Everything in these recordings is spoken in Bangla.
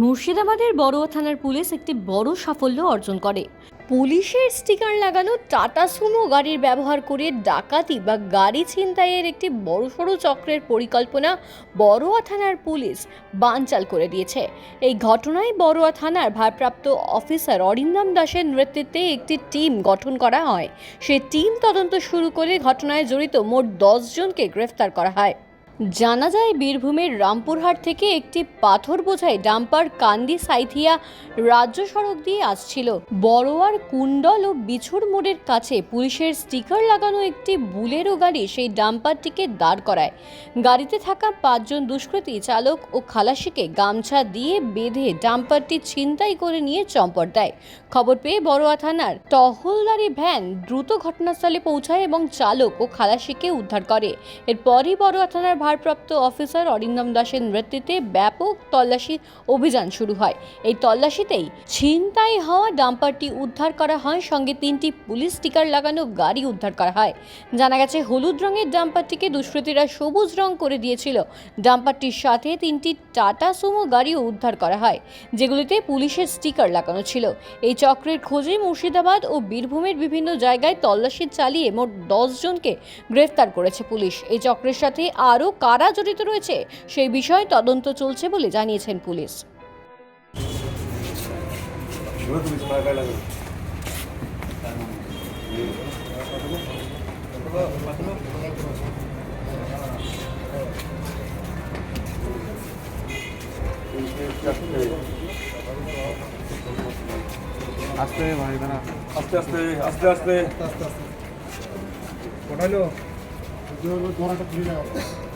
মুর্শিদাবাদের বড়ুয়া থানার পুলিশ একটি বড় সাফল্য অর্জন করে। পুলিশের স্টিকার লাগানো টাটা সুমো গাড়ির ব্যবহার করে ডাকাতি বা গাড়ি ছিনতাইয়ের একটি বড়সড় চক্রের পরিকল্পনা বড়ুয়া থানার পুলিশ বানচাল করে দিয়েছে। এই ঘটনায় বড়ুয়া থানার ভারপ্রাপ্ত অফিসার অরিন্দম দাসের নেতৃত্বে একটি টিম গঠন করা হয়। সে টিম তদন্ত শুরু করে ঘটনায় জড়িত মোট দশ জনকে গ্রেফতার করা হয়। জানা যায়, বীরভূমের রামপুরহাট থেকে একটি পাথর বোঝাই ডাম্পার কান্দি সাইথিয়া রাজ্য সড়ক দিয়ে আসছিল। বড়োয়ার কুণ্ডল ও বিছুর মোড়ের কাছে পুলিশের স্টিকার লাগানো একটি বুলেরো গাড়ি সেই ডাম্পারটিকে দাঁড় করায়। গাড়িতে থাকা পাঁচজন দুষ্কৃতী চালক ও খালাসিকে গামছা দিয়ে বেঁধে ডাম্পারটি ছিনতাই করে নিয়ে চম্পট দেয়। খবর পেয়ে বড়োয়া থানার টহলদারি ভ্যান দ্রুত ঘটনাস্থলে পৌঁছায় এবং চালক ও খালাসিকে উদ্ধার করে। এরপরই বড়োয়া থানার ভারপ্রাপ্ত অফিসার অরিন্দম দাসের নেতৃত্বে ব্যাপক তল্লাশি অভিযান শুরু হয়। এই তল্লাশিতেই ছিনতাই হওয়া ডাম্পারটি উদ্ধার করা হয়, সঙ্গে তিনটি পুলিশ স্টিকার লাগানো গাড়ি উদ্ধার করা হয়। জানা গেছে, হলুদ রঙের ডাম্পারটিকে দুষ্কৃতীরা সবুজ রং করে দিয়েছিল। ডাম্পারটির সাথে তিনটি টাটা সুমো গাড়িও উদ্ধার করা হয়, যেগুলিতে পুলিশের স্টিকার লাগানো ছিল। এই চক্রের খোঁজে মুর্শিদাবাদ ও বীরভূমের বিভিন্ন জায়গায় তল্লাশি চালিয়ে মোট দশ জনকে গ্রেফতার করেছে পুলিশ। এই চক্রের সাথে আরও কারা জড়িত রয়েছে সেই বিষয়ে তদন্ত চলছে বলে জানিয়েছেন পুলিশ। আস্তে ভাই দাঁড়া। আস্তে আস্তে আস্তে আস্তে। কোটাইলো ধরাটা খুলে যাও কোমল মানুষ ভাঙে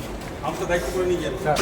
আমি তো দায়িত্ব করে নিয়ে যাব স্যার।